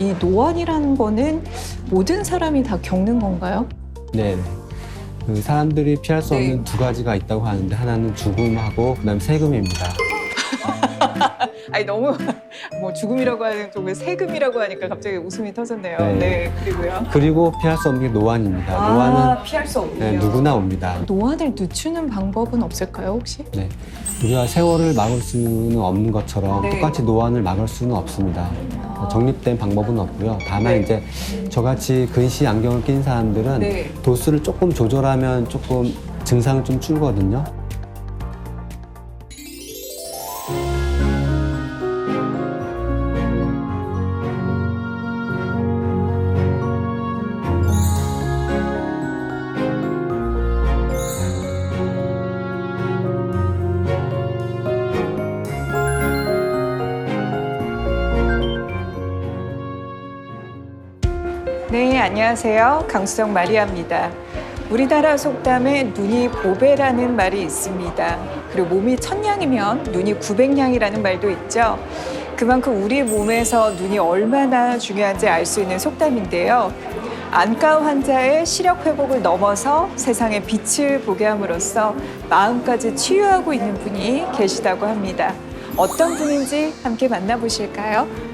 이 노안이라는 거는 모든 사람이 다 겪는 건가요? 네. 그 사람들이 피할 수 네. 없는 두 가지가 있다고 하는데 하나는 죽음하고 그다음 세금입니다. 아니 너무 뭐 죽음이라고 하는 쪽에 세금이라고 하니까 갑자기 웃음이 터졌네요. 네, 네. 그리고요. 그리고 피할 수 없는 게 노안입니다. 아, 노안은 피할 수 없군요. 네, 누구나 옵니다. 노안을 늦추는 방법은 없을까요, 혹시? 네. 우리가 세월을 막을 수는 없는 것처럼 네. 똑같이 노안을 막을 수는 없습니다. 아. 정립된 방법은 없고요. 다만 네. 이제 저같이 근시 안경을 낀 사람들은 네. 도수를 조금 조절하면 조금 증상은 좀 줄거든요. 안녕하세요. 강수정 마리아입니다. 우리나라 속담에 눈이 보배라는 말이 있습니다. 그리고 몸이 천냥이면 눈이 구백냥이라는 말도 있죠. 그만큼 우리 몸에서 눈이 얼마나 중요한지 알 수 있는 속담인데요. 안과 환자의 시력 회복을 넘어서 세상의 빛을 보게 함으로써 마음까지 치유하고 있는 분이 계시다고 합니다. 어떤 분인지 함께 만나보실까요?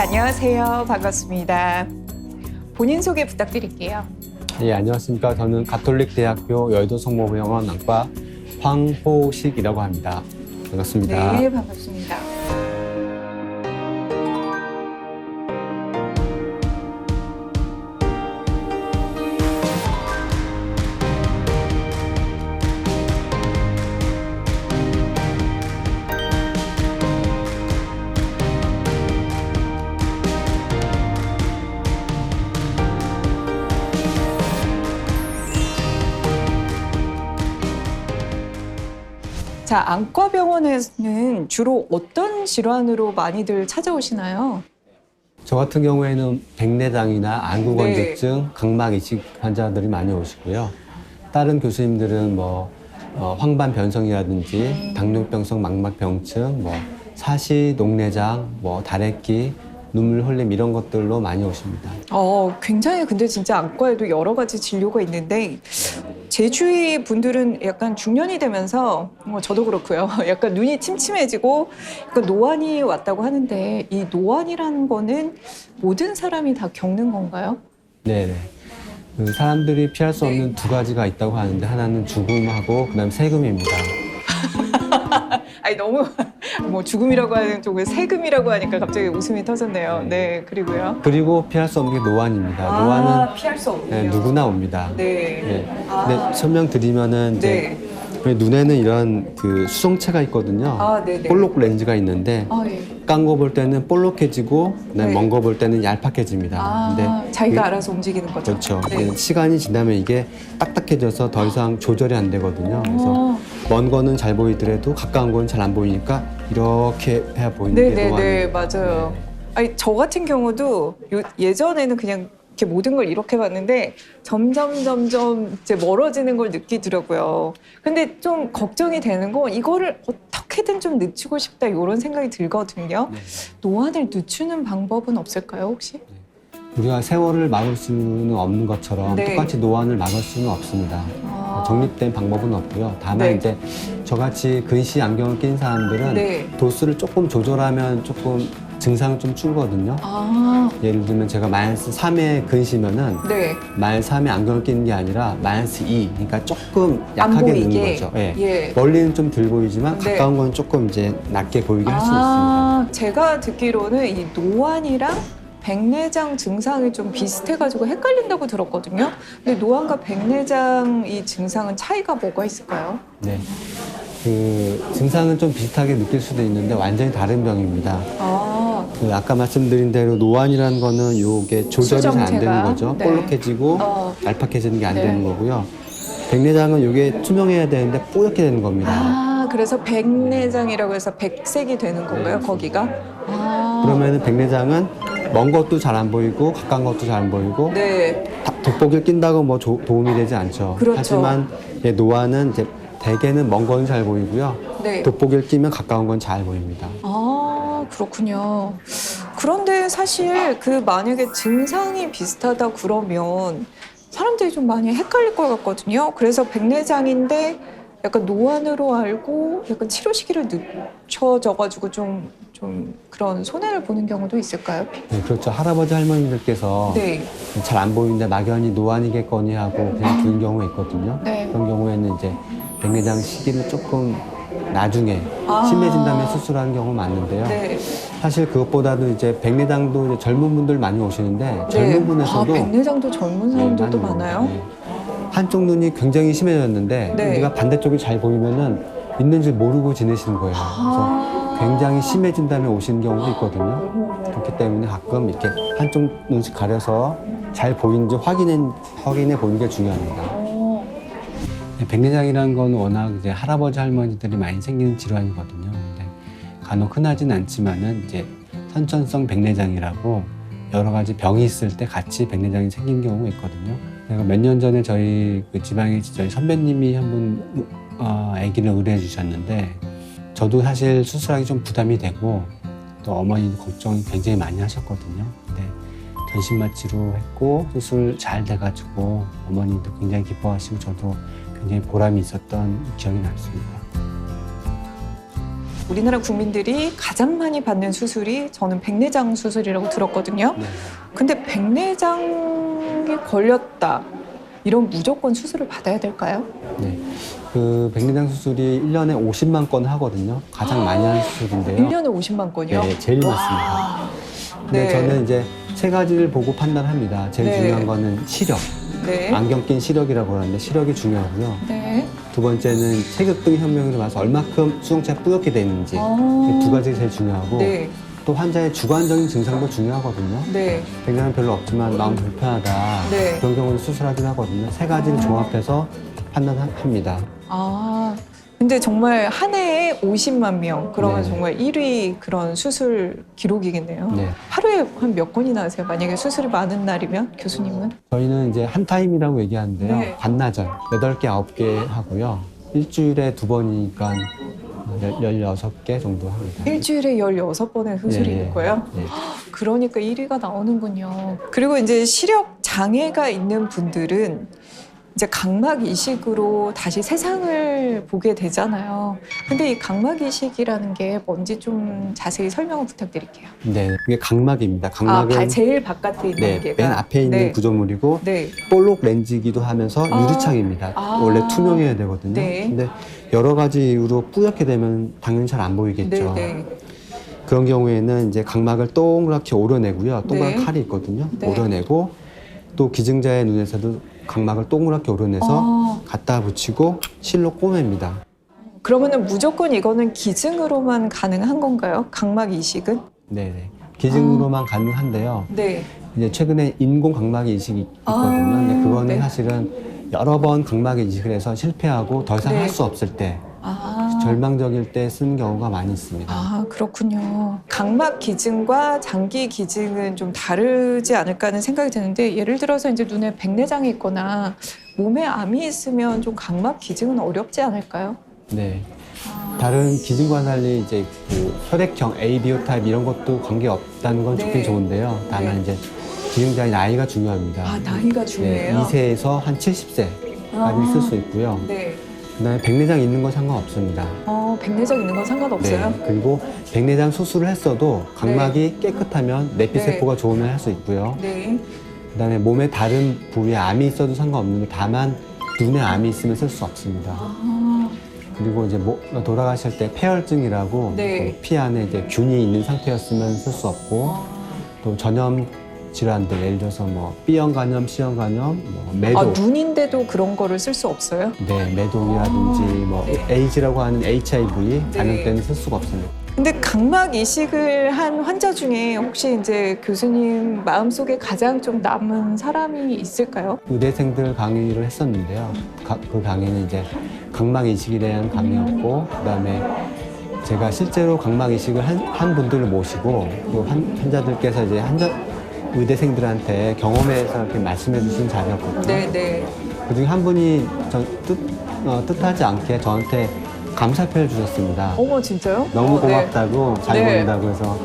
안녕하세요. 반갑습니다. 본인 소개 부탁드릴게요. 예, 안녕하십니까. 저는 가톨릭 대학교 여의도 성모병원 안과 황호식이라고 합니다. 반갑습니다. 네, 반갑습니다. 자, 안과병원에는 주로 어떤 질환으로 많이들 찾아오시나요? 저 같은 경우에는 백내장이나 안구건조증, 네. 각막 이식 환자들이 많이 오시고요. 다른 교수님들은 뭐 어, 황반 변성이라든지 음. 당뇨병성 망막병증, 뭐 사시, 녹내장, 뭐 다래끼, 눈물 흘림 이런 것들로 많이 오십니다. 어, 굉장히 근데 진짜 안과에도 여러 가지 진료가 있는데 제 주위 분들은 약간 중년이 되면서 뭐 저도 그렇고요. 약간 눈이 침침해지고 약간 노안이 왔다고 하는데 이 노안이라는 거는 모든 사람이 다 겪는 건가요? 네네. 그 사람들이 피할 수 네. 없는 두 가지가 있다고 하는데 하나는 죽음하고 그다음 세금입니다. 아니 너무 뭐 죽음이라고 하는 쪽에 세금이라고 하니까 갑자기 웃음이 터졌네요. 네, 그리고요. 그리고 피할 수 없는 게 노안입니다. 노안은 피할 수 없군요. 네, 누구나 옵니다. 아, 네. 예. 아. 근데 설명드리면은 이제 네. 눈에는 이런 그 수정체가 있거든요. 아, 네, 네. 볼록 렌즈가 있는데 아, 예. 깐거 볼 때는 볼록해지고 네. 먼거 볼 때는 얄팍해집니다. 아, 근데 자기가 이게- 알아서 움직이는 거죠. 그렇죠. 네. 그 시간이 지나면 이게 딱딱해져서 더 이상 조절이 안 되거든요. 그래서 어. 먼 거는 잘 보이더라도 가까운 건 잘 안 보이니까 이렇게 해야 보이는 게 네네네 노안이에요. 맞아요. 네. 아니 저 같은 경우도 요- 예전에는 그냥 이렇게 모든 걸 이렇게 봤는데 점점 점점 이제 멀어지는 걸 느끼더라고요. 근데 좀 걱정이 되는 건 이거를 어떻게든 좀 늦추고 싶다 이런 생각이 들거든요. 네. 노안을 늦추는 방법은 없을까요 혹시? 우리가 세월을 막을 수는 없는 것처럼 네. 똑같이 노안을 막을 수는 없습니다. 아, 정립된 방법은 없고요. 다만 네. 이제 저같이 근시 안경을 낀 사람들은 네. 도수를 조금 조절하면 조금 증상은 좀 줄거든요. 아, 예를 들면 제가 마이너스 3의 근시면은 네. 마이너스 3에 안경을 끼는 게 아니라 마이너스 2. 그러니까 조금 안 약하게 보이게. 느는 거죠. 예. 예. 멀리는 좀 덜 보이지만 네. 가까운 건 조금 이제 낮게 보이게 할 수 있습니다. 아, 제가 듣기로는 이 노안이랑 백내장 증상이 좀 비슷해가지고 헷갈린다고 들었거든요. 근데 노안과 백내장 이 증상은 차이가 뭐가 있을까요? 네. 그 증상은 좀 비슷하게 느낄 수도 있는데 완전히 다른 병입니다. 아, 그 아까 말씀드린 대로 노안이라는 거는 요게 조절이 잘 안 되는 거죠. 네. 볼록해지고 어. 얄팍해지는 게 안 네. 되는 거고요. 백내장은 요게 투명해야 되는데 뽀얗게 되는 겁니다. 아, 그래서 백내장이라고 해서 백색이 되는 건가요, 거기가? 아. 그러면은 백내장은 먼 것도 잘 안 보이고 가까운 것도 잘 안 보이고 네. 다- 돋보기를 낀다고 뭐 조- 도움이 되지 않죠. 그렇죠. 하지만 예, 노안은 이제 대개는 먼 거는 잘 보이고요. 네. 돋보기를 끼면 가까운 건 잘 보입니다. 아, 그렇군요. 그런데 사실 그 만약에 증상이 비슷하다 그러면 사람들이 좀 많이 헷갈릴 것 같거든요. 그래서 백내장인데 약간 노안으로 알고 약간 치료 시기를 늦춰져가지고 좀, 좀 그런 손해를 보는 경우도 있을까요? 네, 그렇죠. 할아버지 할머니들께서 네. 잘 안 보이는데 막연히 노안이겠거니 하고 그냥 두는 경우가 있거든요. 네. 그런 경우에는 이제 백내장 시기를 조금 나중에 아. 심해진 다음에 수술하는 경우가 많은데요. 네. 사실 그것보다도 이제 백내장도 이제 젊은 분들 많이 오시는데 젊은 네. 아, 분에서도 백내장도 젊은 사람들도 네, 많이 많아요? 네. 한쪽 눈이 굉장히 심해졌는데 네. 우리가 반대쪽이 잘 보이면은 있는 줄 모르고 지내시는 거예요. 그래서 아. 굉장히 심해진 다음에 오시는 경우도 있거든요. 그렇기 때문에 가끔 이렇게 한쪽 눈씩 가려서 잘 보이는지 확인해, 확인해 보는 게 중요합니다. 어. 백내장이라는 건 워낙 이제 할아버지 할머니들이 많이 생기는 질환이거든요. 근데 간혹 흔하진 않지만은 이제 선천성 백내장이라고 여러 가지 병이 있을 때 같이 백내장이 생긴 경우가 있거든요. 제가 몇 년 전에 저희 그 지방에 저희 선배님이 한분 어, 아기를 의뢰해 주셨는데 저도 사실 수술하기 좀 부담이 되고 또 어머니도 걱정이 굉장히 많이 하셨거든요. 근데 전신 마취로 했고 수술 잘 돼가지고 어머니도 굉장히 기뻐하시고 저도 굉장히 보람이 있었던 기억이 남습니다. 우리나라 국민들이 가장 많이 받는 수술이 저는 백내장 수술이라고 들었거든요. 네. 근데 백내장이 걸렸다. 이런 무조건 수술을 받아야 될까요? 네. 그 백내장 수술이 1년에 50만 건 하거든요. 가장 많이 하는 수술인데요. 1년에 50만 건이요? 네, 제일 많습니다. 와. 근데 네. 저는 이제 세 가지를 보고 판단합니다. 제일 네. 중요한 거는 시력. 네. 안경 낀 시력이라고 하는데 시력이 중요하고요. 네. 두 번째는 체격등 혁명으로 봐서 얼마큼 수정체가 뿌옇게 돼 있는지 어. 이두 가지가 제일 중요하고 네. 또 환자의 주관적인 증상도 중요하거든요. 네. 백내장 별로 없지만 마음 불편하다 네. 그런 경우는 수술하긴 하거든요. 세 가지를 아. 종합해서 판단합니다. 아. 근데 정말 한 해에 50만 명. 그러면 네. 정말 1위 그런 수술 기록이겠네요. 네. 하루에 한 몇 건이나 하세요? 만약에 수술이 많은 날이면 교수님은? 저희는 이제 한 타임이라고 얘기하는데요. 네. 반나절 8개, 9개 하고요. 일주일에 두 번이니까 16개 정도 합니다. 일주일에 16번의 수술이 예, 예. 있는 거예요? 네. 그러니까 1위가 나오는군요. 그리고 이제 시력 장애가 있는 분들은 이제 각막 이식으로 다시 세상을 보게 되잖아요. 근데 이 각막 이식이라는 게 뭔지 좀 자세히 설명을 부탁드릴게요. 네, 이게 각막입니다. 아, 각막은 바- 제일 바깥에 있는 네, 게가 맨 앞에 있는 네. 구조물이고 네. 볼록 렌즈이기도 하면서 아. 유리창입니다. 아. 원래 투명해야 되거든요. 네. 근데 여러 가지 이유로 뿌옇게 되면 당연히 잘 안 보이겠죠. 네, 네. 그런 경우에는 이제 각막을 동그랗게 오려내고요. 동그란 네. 칼이 있거든요. 네. 오려내고 또 기증자의 눈에서도 각막을 동그랗게 오려내서 아, 갖다 붙이고 실로 꼬맵니다. 그러면은 무조건 이거는 기증으로만 가능한 건가요? 각막 이식은? 네네. 아. 기증으로만 가능한데요. 네. 이제 최근에 인공 각막 이식이 아, 있거든요. 근데 그거는 네. 사실은 여러 번 각막 이식을 해서 실패하고 더 이상 네. 할수 없을 때 아. 절망적일 때 쓰는 경우가 많이 있습니다. 아, 그렇군요. 각막 기증과 장기 기증은 좀 다르지 않을까 하는 생각이 드는데 예를 들어서 이제 눈에 백내장이 있거나 몸에 암이 있으면 좀 각막 기증은 어렵지 않을까요? 네. 다른 기증과 달리 이제 그 혈액형 ABO 타입 이런 것도 관계 없다는 건 네. 좋긴 좋은데요. 다만 네. 이제 기증자의 나이가 중요합니다. 아, 나이가 중요해요. 네, 2세에서 한 70세까지 아. 쓸수 있고요. 네. 그다음에 백내장 있는 건 상관없습니다. 어, 백내장 있는 건 상관없어요? 네. 그리고 백내장 수술을 했어도 각막이 네. 깨끗하면 내피세포가 좋으면 할 수 있고요. 네. 그다음에 몸의 다른 부위에 암이 있어도 상관없는데 다만 눈에 암이 있으면 쓸 수 없습니다. 아, 그리고 이제 뭐 돌아가실 때 폐혈증이라고 네. 그피 안에 이제 균이 있는 상태였으면 쓸 수 없고 또 전염 질환들 예를 들어서 뭐 B형 간염, C형 간염, 뭐 매도, 아, 눈인데도 그런 거를 쓸 수 없어요? 네 매도이라든지 아, 뭐 네. AIDS라고 하는 HIV 네. 감염 때는 쓸 수가 없습니다. 근데 각막 이식을 한 환자 중에 혹시 이제 교수님 마음속에 가장 좀 남은 사람이 있을까요? 의대생들 강의를 했었는데요. 가- 그 강의는 이제 각막 이식에 대한 강의였고, 그다음에 제가 실제로 각막 이식을 한, 한 분들을 모시고 그 환, 환자들께서 이제 환자 의대생들한테 경험해서 이렇게 말씀해 주신 자리였거든요. 네, 네. 그중에 한 분이 저, 뜻, 어, 뜻하지 않게 저한테 감사표를 주셨습니다. 어머 진짜요? 너무 어, 네. 고맙다고 잘 네. 보인다고 해서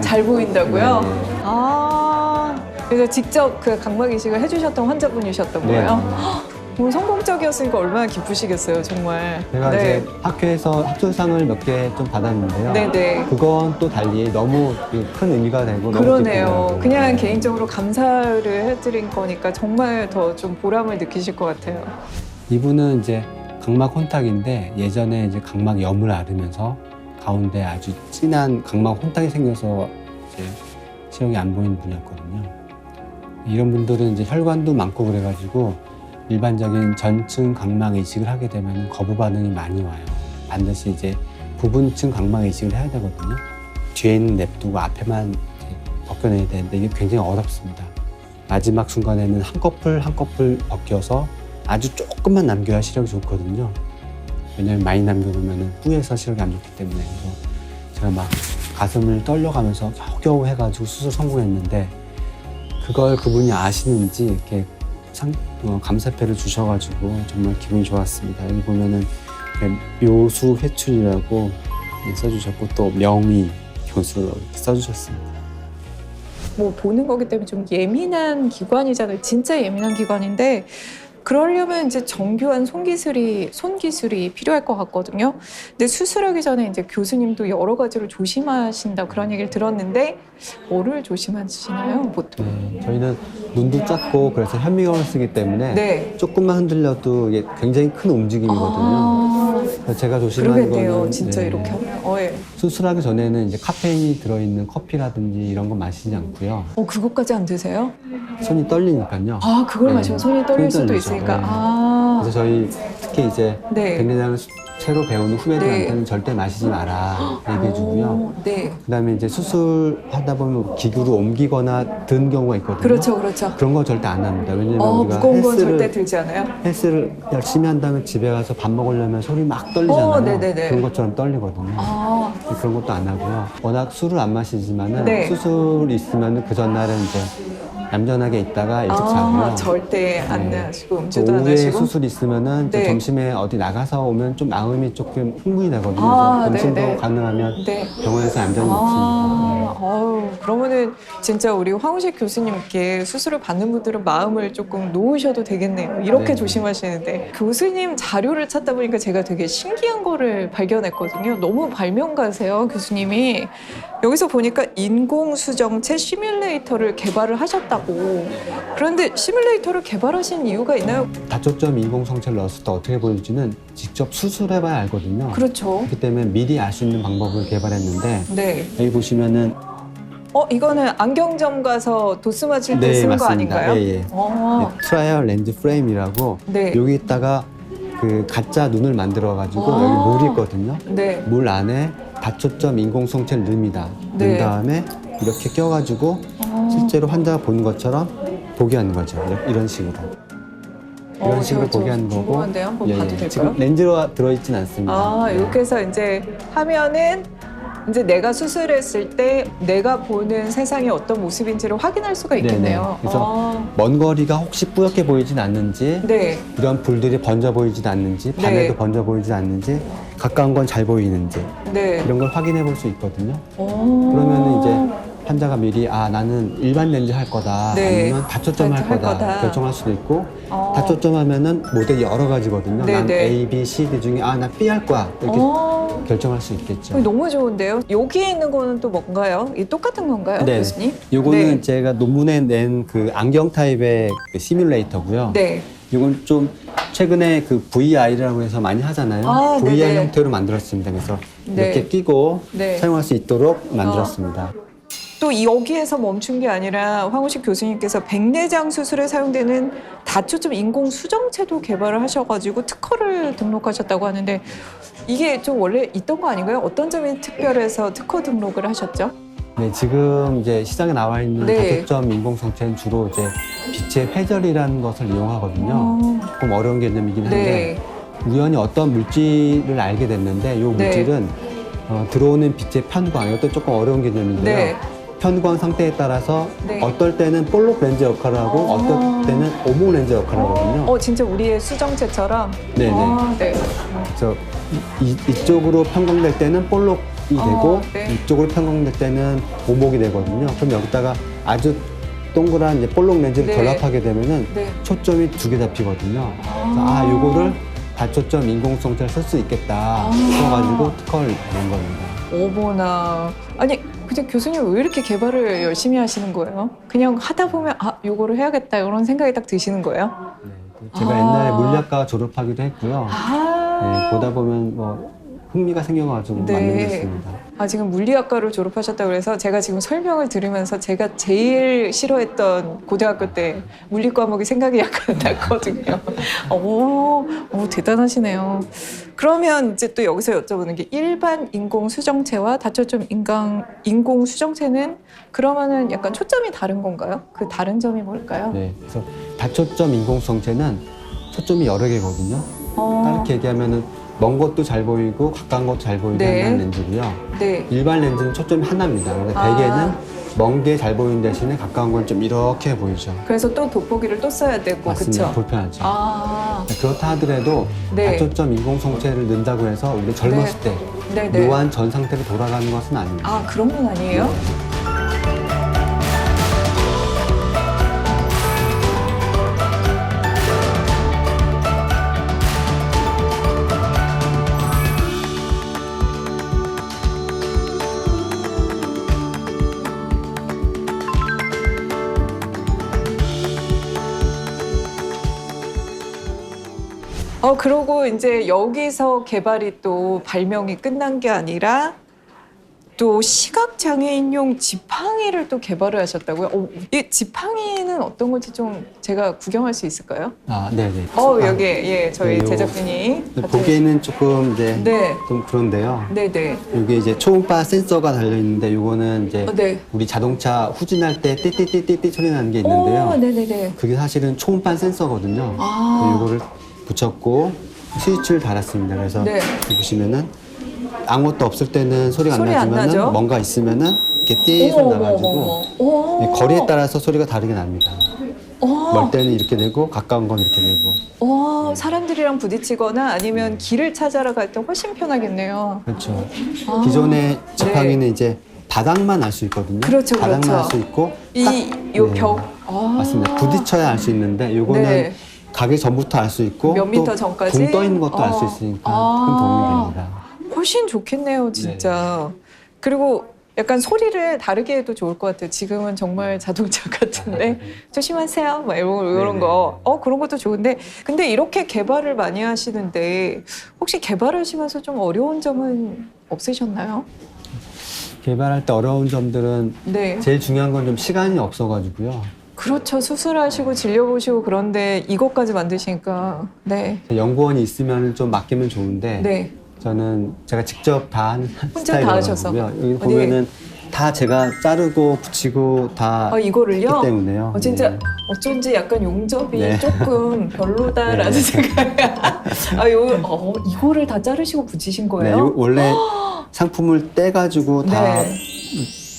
잘 보인다고요? 네. 아 그래서 직접 그 각막 이식을 해주셨던 환자분이셨던 네. 거예요? 뭐 성공적이었으니까 얼마나 기쁘시겠어요, 정말. 제가 네. 이제 학교에서 학술상을 몇 개 좀 받았는데요. 네네. 그건 또 달리 너무 큰 의미가 되고 너무 그러네요. 그냥 네. 개인적으로 감사를 해드린 거니까 정말 더 좀 보람을 느끼실 것 같아요. 이분은 이제 각막 혼탁인데 예전에 이제 각막 염을 앓으면서 가운데 아주 진한 각막 혼탁이 생겨서 이제 시력이 안 보이는 분이었거든요. 이런 분들은 이제 혈관도 많고 그래가지고 일반적인 전층 각막 이식을 하게 되면 거부 반응이 많이 와요. 반드시 이제 부분층 각막 이식을 해야 되거든요. 뒤에 있는 냅두고 앞에만 벗겨내야 되는데 이게 굉장히 어렵습니다. 마지막 순간에는 한꺼풀 한꺼풀 벗겨서 아주 조금만 남겨야 시력이 좋거든요. 왜냐면 많이 남겨놓으면 후에서 시력이 안 좋기 때문에 그래서 제가 막 가슴을 떨려가면서 겨우겨우 해가지고 수술 성공했는데 그걸 그분이 아시는지 이렇게 상, 어, 감사패를 주셔가지고 정말 기분이 좋았습니다. 여기 보면은 그 묘수 회춘이라고 예, 써주셨고 또 명의 교수 이렇게 써주셨습니다. 뭐 보는 거기 때문에 좀 예민한 기관이잖아요. 진짜 예민한 기관인데 그러려면 이제 정교한 손기술이 손기술이 필요할 것 같거든요. 근데 수술하기 전에 이제 교수님도 여러 가지로 조심하신다 그런 얘기를 들었는데 뭐를 조심하시나요, 보통? 네, 저희는 눈도 작고 그래서 현미경을 쓰기 때문에 네. 조금만 흔들려도 이게 굉장히 큰 움직임이거든요. 아, 제가 그러겠네요. 거는 진짜 네, 이렇게 하면. 어, 예. 수술하기 전에는 이제 카페인이 들어있는 커피라든지 이런 거 마시지 않고요. 어, 그것까지 안 드세요? 손이 떨리니까요. 아, 그걸 네. 마시면 손이 떨릴 손이 수도 떨리죠. 있으니까. 네. 아, 그래서 저희 특히 이제 네. 백내장을 수- 새로 배우는 후배들한테는 절대 마시지 마라 얘기해주고요. 오, 네. 그다음에 이제 수술하다 보면 기구를 옮기거나 든 경우가 있거든요. 그렇죠, 그렇죠. 그런 거 절대 안 합니다. 왜냐면 어, 우리가 무거운 건 헬스를 절대 들지 않아요? 헬스를 열심히 한 다음에 집에 가서 밥 먹으려면 손이 막 떨리잖아요. 어, 네네네. 그런 것처럼 떨리거든요. 아, 그런 것도 안 하고요. 워낙 술을 안 마시지만은 네. 수술 있으면 그 전날은 이제 얌전하게 있다가 일찍 자고요. 아, 절대 안 네. 하시고 그 음주도 안 오후에 하시고. 수술 있으면은 이제 네. 점심에 어디 나가서 오면 좀 마음이 조금 흥분이 되거든요. 아, 그래서 점심도 네네. 가능하면 네. 병원에서 얌전히. 아, 아유, 그러면은 진짜 우리 황우식 교수님께 수술을 받는 분들은 마음을 조금 놓으셔도 되겠네요. 이렇게 네. 조심하시는데 교수님 자료를 찾다 보니까 제가 되게 신기한 거를 발견했거든요. 너무 발명가세요, 교수님이. 여기서 보니까 인공수정체 시뮬레이터를 개발을 하셨다고. 그런데 시뮬레이터를 개발하신 이유가 있나요? 다초점 인공성체를 넣었을 때 어떻게 보일지는 직접 수술해봐야 알거든요. 그렇죠. 그렇기 때문에 미리 알 수 있는 방법을 개발했는데 네. 여기 보시면은 어, 이거는 안경점 가서 도수 맞을 때 네, 쓰는 거. 아닌가요? 예, 예. 어, 트라이얼 렌즈 프레임이라고 네. 여기다가 그 가짜 눈을 만들어 가지고 아. 여기 물이 있거든요. 네. 물 안에 다초점 인공성체를 넣습니다. 네. 넣은 다음에 이렇게 껴가지고 어. 실제로 환자가 보는 것처럼 보게 하는 거죠. 이런- 이런 식으로. 이런 어, 식으로 저- 보게 저 하는 거고. 예, 예. 지금 렌즈가 들어있진 않습니다. 아, 네. 이렇게 해서 이제 하면은 이제 내가 수술했을 때 내가 보는 세상이 어떤 모습인지를 확인할 수가 있겠네요. 네네. 그래서 아, 먼 거리가 혹시 뿌옇게 보이진 않는지 네. 이런 불들이 번져 보이진 않는지 밤에도 네. 번져 보이진 않는지 가까운 건 잘 보이는지 네. 이런 걸 확인해 볼 수 있거든요. 오. 그러면 이제 환자가 미리 아 나는 일반 렌즈 할 거다 네. 아니면 다초점 할 거다. 결정할 수도 있고 어. 다초점 하면은 모델이 여러 가지거든요. 난 네네. A, B, C, D 중에 아 나 B 할 거야 이렇게 어. 결정할 수 있겠죠. 너무 좋은데요. 여기에 있는 거는 또 뭔가요? 이 똑같은 건가요, 네. 교수님? 요거는 네. 제가 논문에 낸 그 안경 타입의 그 시뮬레이터고요. 네. 이건 좀 최근에 그 VR이라고 해서 많이 하잖아요. 아, VR 네네. 형태로 만들었습니다. 그래서 네. 이렇게 끼고 네. 사용할 수 있도록 만들었습니다. 또 여기에서 멈춘 게 아니라 황우식 교수님께서 백내장 수술에 사용되는 다초점 인공 수정체도 개발을 하셔가지고 특허를 등록하셨다고 하는데 이게 좀 원래 있던 거 아닌가요? 어떤 점이 특별해서 특허 등록을 하셨죠? 네, 지금 이제 시장에 나와 있는 네. 다초점 인공성체는 주로 이제 빛의 회절이라는 것을 이용하거든요. 어, 조금 어려운 개념이긴 한데 네, 우연히 어떤 물질을 알게 됐는데 이 네. 물질은 어, 들어오는 빛의 편광 이것도 조금 어려운 개념인데요. 네, 편광 상태에 따라서 네. 어떨 때는 볼록 렌즈 역할을 하고 어. 어. 떨 때는 오목 렌즈 역할을 하거든요. 어, 진짜 우리의 수정체처럼. 네네. 아, 네. 그래서 이, 쪽으로 편광될 때는 볼록 이 어, 되고 네. 이쪽으로 편광될 때는 오목이 되거든요. 그럼 여기다가 아주 동그란 이제 볼록 렌즈를 네. 결합하게 되면은 네. 초점이 두 개 잡히거든요. 그래서 아, 요거를 다초점 인공성체를 쓸 수 있겠다 아. 싶어가지고 특허를 낸 겁니다. 어머나. 아니, 근데 교수님 왜 이렇게 개발을 열심히 하시는 거예요? 그냥 하다 보면 아, 요거를 해야겠다 이런 생각이 딱 드시는 거예요? 네, 제가 아. 옛날에 물리학과 졸업하기도 했고요. 아. 네, 보다 보면 뭐 흥미가 생겨가지고 네. 만들겠습니다. 아, 지금 물리학과를 졸업하셨다고 그래서 제가 지금 설명을 들으면서 제가 제일 싫어했던 고등학교 때 물리 과목이 생각이 약간 났거든요. 오, 오, 대단하시네요. 그러면 이제 또 여기서 여쭤보는 게 일반 인공 수정체와 다초점 인강 인공 수정체는 그러면은 약간 초점이 다른 건가요? 그 다른 점이 뭘까요? 네, 그래서 다초점 인공성체는 초점이 여러 개거든요. 어, 다르게 얘기하면은 먼 것도 잘 보이고 가까운 것도 잘 보이게 네. 하는 렌즈고요. 네. 일반 렌즈는 초점이 하나입니다. 그래서 아. 대개는 먼 게 잘 보이는 대신에 가까운 건 좀 이렇게 보이죠. 그래서 또 돋보기를 또 써야 되고, 맞습니다. 그렇죠? 불편하죠. 아, 그렇다 하더라도 네. 다초점 인공 성체를 넣는다고 해서 우리 젊었을 때 네, 네. 묘한 전 상태로 돌아가는 것은 아닙니다. 아 그런 건 아니에요? 어 그러고 이제 여기서 개발이 또 발명이 끝난 게 아니라 또 시각 장애인용 지팡이를 또 개발을 하셨다고요? 어, 이 지팡이는 어떤 건지 좀 제가 구경할 수 있을까요? 아, 네네. 어 아, 여기 예 저희 네, 요- 제작진이 근데 보기에는 조금 이제 네. 좀 그런데요. 네네 이게 이제 초음파 센서가 달려 있는데 요거는 이제 어, 네. 우리 자동차 후진할 때 띠띠띠띠띠 소리 나는 게 있는데요. 오, 네네네. 그게 사실은 초음파 센서거든요. 아. 요거를 붙였고 스위치를 달았습니다. 그래서 네. 여기 보시면은 아무것도 없을 때는 소리가 소리 안? 나지만은 뭔가 있으면은 이렇게 띠 소리 나가지고 어머. 네, 거리에 따라서 소리가 다르게 납니다. 어. 멀 때는 이렇게 되고 가까운 건 이렇게 되고 어, 사람들이랑 부딪히거나 아니면 길을 찾아러 갈 때 훨씬 편하겠네요. 그렇죠. 아. 기존의 지팡이는 이제 바닥만 알 수 있거든요. 그렇죠, 바닥만 그렇죠. 알 수 있고 딱 이 요 네. 벽. 아. 맞습니다. 부딪혀야 알 수 있는데 요거는 네. 가기 전부터 알 수 있고 몇또 미터 전까지? 붕떠 있는 것도 알 수 어. 있으니까 아. 큰 도움이 됩니다. 훨씬 좋겠네요, 진짜. 그리고 약간 소리를 다르게 해도 좋을 것 같아요. 지금은 정말 자동차 같은데 조심하세요. 막 이런, 이런 네네. 거. 어, 그런 것도 좋은데. 근데 이렇게 개발을 많이 하시는데 혹시 개발하시면서 좀 어려운 점은 없으셨나요? 개발할 때 어려운 점들은 네. 제일 중요한 건 좀 시간이 없어가지고요. 그렇죠. 수술하시고 진료 보시고 그런데 이것까지 만드시니까. 네. 연구원이 있으면 좀 맡기면 좋은데 네. 저는 제가 직접 다 하는 혼자 다 하셔서. 스타일이거든요. 여기 어디- 보면은 다 제가 자르고 붙이고 다 어, 했기 이거를요? 때문에요. 어, 진짜 네. 어쩐지 약간 용접이 네. 조금 별로다라는 네. 생각이. 아, 요, 어, 이거를 다 자르시고 붙이신 네, 거예요? 요- 원래 상품을 떼가지고 다 네.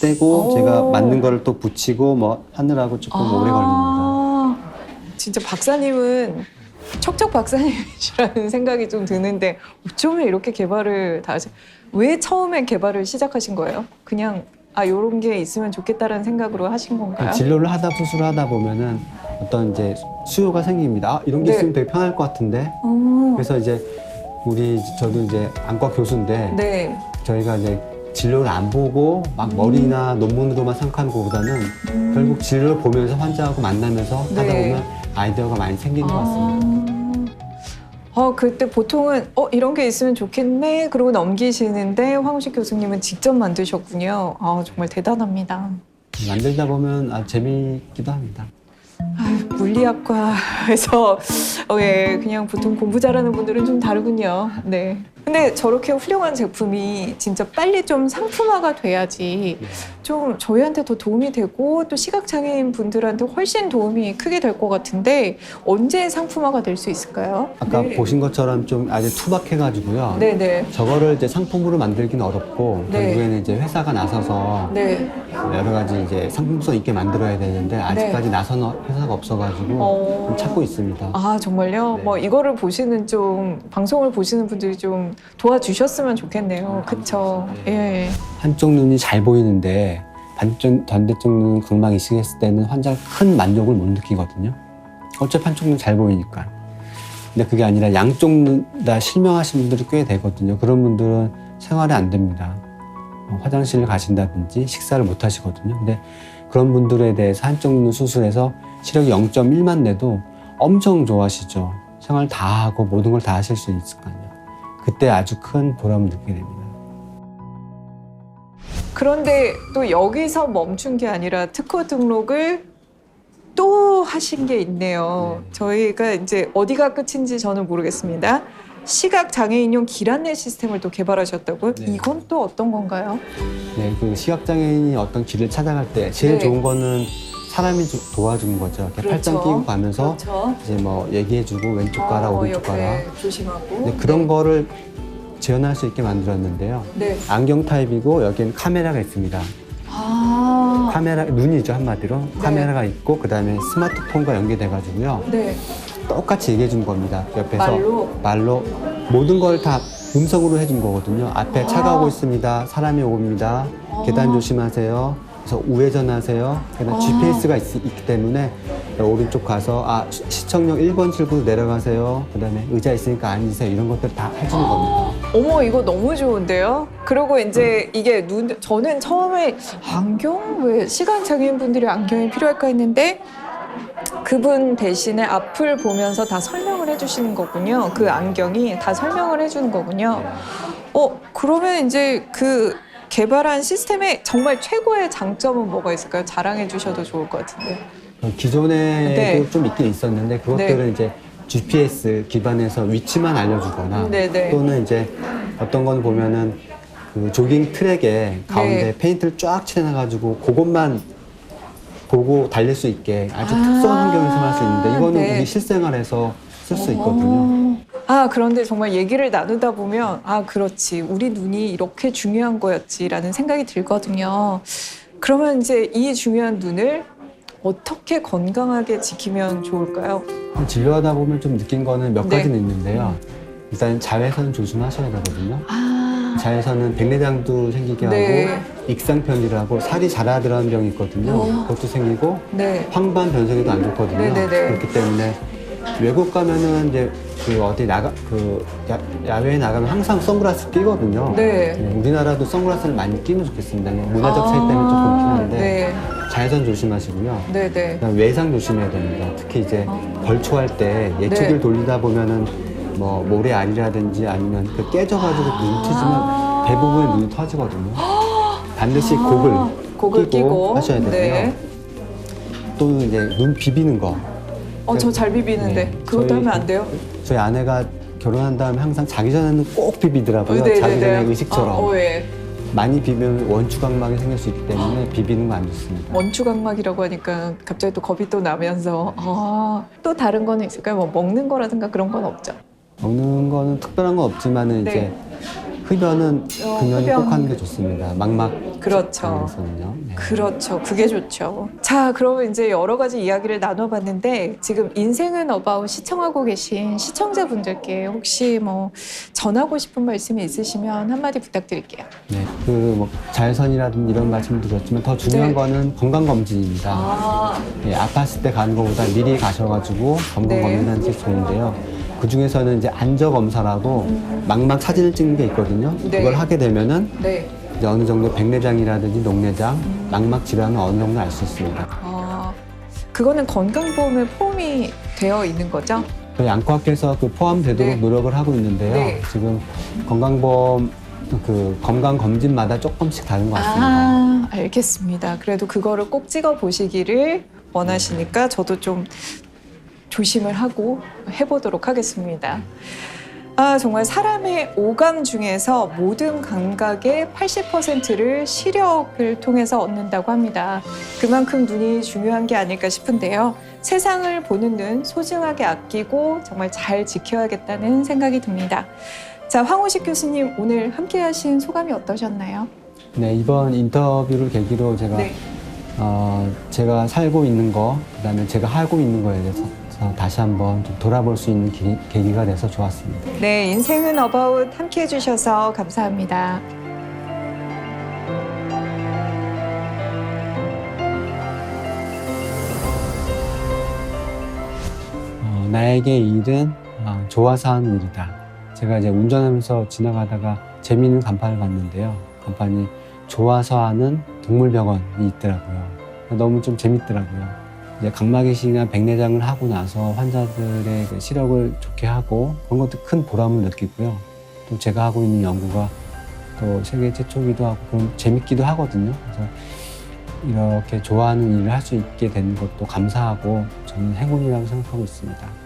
떼고 오. 제가 맞는 거를 또 붙이고 뭐 하느라고 조금 오래 걸립니다. 아, 진짜 박사님은 척척 박사님이시라는 생각이 좀 드는데 어쩌면 이렇게 개발을 다 하시... 왜 처음에 개발을 시작하신 거예요? 그냥 아 요런 게 있으면 좋겠다라는 생각으로 하신 건가요? 진료를 하다 수술을 하다 보면은 어떤 이제 수요가 생깁니다. 아, 이런 게 네. 있으면 되게 편할 것 같은데. 어, 그래서 이제 우리 저도 이제 안과 교수인데 네. 저희가 이제 진료를 안 보고 막 음. 머리나 논문으로만 생각하는 것보다는 음. 결국 진료를 보면서 환자하고 만나면서 하다 네. 보면 아이디어가 많이 생기는 것 같습니다. 아, 어, 그때 보통은 어 이런 게 있으면 좋겠네 그러고 넘기시는데 황우식 교수님은 직접 만드셨군요. 아 정말 대단합니다. 만들다 보면 아주 재미있기도 합니다. 아유, 물리학과에서 어, 예, 그냥 보통 공부 잘하는 분들은 좀 다르군요. 네. 근데 저렇게 훌륭한 제품이 진짜 빨리 좀 상품화가 돼야지 좀 저희한테 더 도움이 되고 또 시각장애인 분들한테 훨씬 도움이 크게 될 것 같은데 언제 상품화가 될 수 있을까요? 아까 네. 보신 것처럼 좀 아주 투박해가지고요. 네네. 저거를 이제 상품으로 만들기는 어렵고 네. 결국에는 이제 회사가 나서서 네. 여러 가지 이제 상품성 있게 만들어야 되는데 아직까지 나서는 회사가 없어가지고 어. 좀 찾고 있습니다. 아 정말요? 네. 뭐 이거를 보시는 좀 방송을 보시는 분들이 좀 도와주셨으면 좋겠네요. 그쵸? 예. 한쪽 눈이 잘 보이는데 반쪽 반대쪽 눈 극막 이식했을 때는 환자가 큰 만족을 못 느끼거든요. 어차피 한쪽 눈 잘 보이니까. 근데 그게 아니라 양쪽 눈 다 실명하신 분들이 꽤 되거든요. 그런 분들은 생활이 안 됩니다. 어, 화장실을 가신다든지 식사를 못 하시거든요. 근데 그런 분들에 대해서 한쪽 눈 수술해서 시력이 0.1만 내도 엄청 좋아하시죠. 생활 다 하고 모든 걸 다 하실 수 있을 거 아니에요. 그때 아주 큰 보람을 느끼게 됩니다. 그런데 또 여기서 멈춘 게 아니라 특허 등록을 또 하신 게 있네요. 네. 저희가 이제 어디가 끝인지 저는 모르겠습니다. 시각 장애인용 길안내 시스템을 또 개발하셨다고요? 네. 이건 또 어떤 건가요? 네, 그 시각 장애인이 어떤 길을 찾아갈 때 제일 네. 좋은 거는 사람이 도- 도와주는 거죠. 이렇게 팔짱 끼고 가면서 그렇죠. 이제 뭐 얘기해주고 왼쪽 가라 어, 오른쪽 가라. 옆에 조심하고. 근데 그런 거를 재현할 수 있게 만들었는데요. 네. 안경 타입이고 여기는 카메라가 있습니다. 아. 카메라 눈이죠 한마디로 네. 카메라가 있고 그 다음에 스마트폰과 연계돼가지고요. 네. 똑같이 얘기해 준 겁니다. 옆에서 말로. 말로 모든 걸 다 음성으로 해준 거거든요. 앞에 차가 아. 오고 있습니다. 사람이 옵니다. 계단 아. 조심하세요. 그래서 우회전하세요. 아. GPS가 있, 기 때문에 오른쪽 가서 아 시- 시청역 1번 출구로 내려가세요. 그다음에 의자 있으니까 앉으세요. 이런 것들 다 해주는 겁니다. 어머 이거 너무 좋은데요? 그리고 이제 이게 눈 저는 처음에 안경 왜 시각 장애인 분들이 안경이 필요할까 했는데 그분 대신에 앞을 보면서 다 설명을 해주시는 거군요. 그 안경이 다 설명을 해주는 거군요. 어 그러면 이제 그 개발한 시스템의 정말 최고의 장점은 뭐가 있을까요? 자랑해 주셔도 좋을 것 같은데. 기존에도 네. 좀 있긴 있었는데 그것들은 이제 GPS 기반에서 위치만 알려주거나 네네. 또는 이제 어떤 건 보면은 그 조깅 트랙에 가운데 네. 페인트를 쫙 칠해놔가지고 그것만 보고 달릴 수 있게 아주 아, 특수한 환경에서 할 수 있는데 이거는 네. 우리 실생활에서 쓸 수 있거든요. 어. 아, 그런데 정말 얘기를 나누다 보면, 아, 그렇지. 우리 눈이 이렇게 중요한 거였지라는 생각이 들거든요. 그러면 이제 이 중요한 눈을 어떻게 건강하게 지키면 좋을까요? 진료하다 보면 좀 느낀 거는 몇 네. 가지는 있는데요. 일단 자외선 조심하셔야 되거든요. 아, 자외선은 백내장도 생기게 네. 하고 익상편이라고 살이 자라 들어가는 병이 있거든요. 어. 그것도 생기고 네. 황반 변성에도 안 좋거든요. 네네네. 그렇기 때문에 외국 가면은 이제 그 어디 나가 그 야, 야외에 나가면 항상 선글라스 끼거든요. 네. 네, 우리나라도 선글라스를 많이 끼면 좋겠습니다. 문화적 차이 때문에 한데 아, 네. 자외선 조심하시고요. 네, 네. 그다음 외상 조심해야 됩니다. 특히 이제 어. 벌초할 때 예측을 네. 돌리다 보면은 뭐 모래 알이라든지 아니면 그 깨져가지고 눈 아. 대부분의 눈이 터지거든요. 반드시 아, 곡을 곡을 끼고, 끼고. 하셔야 되고요. 네. 또는 이제 눈 비비는 거. 어, 저 잘 비비는데. 네. 그것도 저희- 하면 안 돼요? 저희 아내가 결혼한 다음에 항상 자기 전에는 꼭 비비더라고요. 네, 자기 네, 전에 네. 의식처럼. 아, 어, 예. 많이 비비면 원추각막이 생길 수 있기 때문에 비비는 거 안 좋습니다. 원추각막이라고 하니까 갑자기 또 겁이 또 나면서 아, 또 다른 거는 있을까요? 뭐 먹는 거라든가 그런 건 없죠. 먹는 거는 특별한 건 없지만은 네. 이제 흡연은 어, 금연이 흡연. 꼭 하는 게 좋습니다. 막막 그렇죠. 네. 그렇죠. 그게 좋죠. 자, 그러면 이제 여러 가지 이야기를 나눠봤는데 지금 인생은 어바웃 시청하고 계신 시청자분들께 혹시 뭐 전하고 싶은 말씀이 있으시면 한마디 부탁드릴게요. 네, 그 뭐 자외선이라든지 이런 말씀도 드렸지만 더 중요한 네. 거는 건강 검진입니다. 아, 예, 아팠을 때 가는 것보다 미리 가셔가지고 건강 네. 검진하는 게 좋은데요. 그 중에서는 이제 안저 검사라고 망막 사진을 찍는 게 있거든요. 음. 네. 그걸 하게 되면은 네. 이제 어느 정도 백내장이라든지 녹내장, 망막 질환은 어느 정도 알 수 있습니다. 아, 그거는 건강보험에 포함이 되어 있는 거죠? 저희 안과학회에서 그 포함되도록 네. 노력을 하고 있는데요. 네. 지금 건강보험 그 건강 검진마다 조금씩 다른 것 같습니다. 아, 알겠습니다. 그래도 그거를 꼭 찍어 보시기를 원하시니까 저도 좀 조심을 하고 해보도록 하겠습니다. 아, 정말 사람의 오감 중에서 모든 감각의 80%를 시력을 통해서 얻는다고 합니다. 그만큼 눈이 중요한 게 아닐까 싶은데요. 세상을 보는 눈 소중하게 아끼고 정말 잘 지켜야겠다는 생각이 듭니다. 자, 황호식 교수님 오늘 함께 하신 소감이 어떠셨나요? 네, 이번 인터뷰를 계기로 제가 네. 어, 제가 살고 있는 거, 그다음에 제가 하고 있는 거에 대해서 다시 한번 좀 돌아볼 수 있는 기- 계기가 돼서 좋았습니다. 네, 인생은 어바웃 함께 해 주셔서 감사합니다. 어, 나에게 이 일은 어, 좋아서 하는 일이다. 제가 이제 운전하면서 지나가다가 재미있는 간판을 봤는데요. 간판이 좋아서 하는 동물병원이 있더라고요. 너무 좀 재밌더라고요. 각막이식이나 백내장을 하고 나서 환자들의 그 시력을 좋게 하고 그런 것도 큰 보람을 느끼고요. 또 제가 하고 있는 연구가 또 세계 최초기도 하고 그럼 재밌기도 하거든요. 그래서 이렇게 좋아하는 일을 할 수 있게 되는 것도 감사하고 저는 행운이라고 생각하고 있습니다.